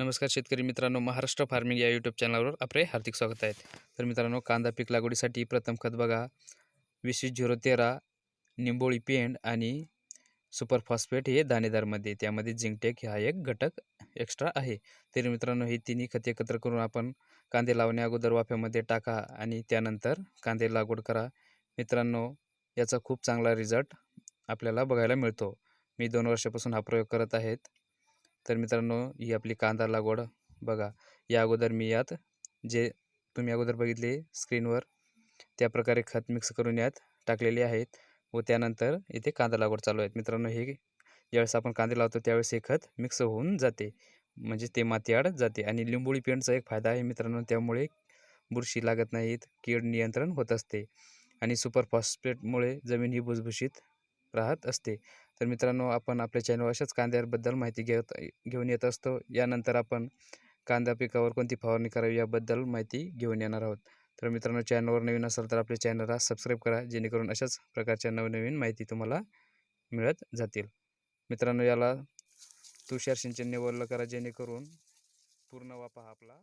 नमस्कार शेतकरी मित्रांनो महाराष्ट्र फार्मिंग या यूट्यूब चॅनलवर आपले हार्दिक स्वागत आहे. तर मित्रांनो कांदा पीक लागवडीसाठी प्रथम खत बघा. वीस झिरो तेरा निंबोळी पेंड आणि सुपर फॉस्फेट हे दाणेदारमध्ये त्यामध्ये झिंकटेक हा एक घटक एक्स्ट्रा आहे. तरी मित्रांनो हे तिन्ही खते एकत्र करून आपण कांदे लावण्या अगोदर वाफ्यामध्ये टाका आणि त्यानंतर कांदे लागवड करा. मित्रांनो याचा खूप चांगला रिझल्ट आपल्याला बघायला मिळतो. मी दोन वर्षापासून हा प्रयोग करत आहेत तर मित्रांनो ही आपली कांदा लागवड बघा. या अगोदर मी यात जे तुम्ही अगोदर बघितले स्क्रीनवर त्या प्रकारे खत मिक्स करून यात टाकलेले आहेत व त्यानंतर इथे कांदा लागवड चालू आहेत. मित्रांनो हे ज्यावेळेस आपण कांदे लावतो त्यावेळेस हे खत मिक्स होऊन जाते. म्हणजे ते मातीआड जाते आणि लिंबोळी पेंटचा एक फायदा आहे मित्रांनो त्यामुळे बुरशी लागत नाहीत कीड नियंत्रण होत असते आणि सुपर फॉस्फेटमुळे जमीन ही भुसभुशीत राहत असते. तर मित्रांनो आपण आपल्या चॅनल अशाच कांद्याबद्दल माहिती घेत घेऊन येत असतो. यानंतर आपण कांदा पिकावर कोणती फवारणी करावी याबद्दल माहिती घेऊन येणार आहोत. तर मित्रांनो चॅनलवर नवीन असाल तर आपल्या चॅनलला सबस्क्राईब करा जेणेकरून अशाच प्रकारच्या नवनवीन माहिती तुम्हाला मिळत जातील. मित्रांनो याला तुषार सिंचन निवडलं करा जेणेकरून पूर्ण वापा आपला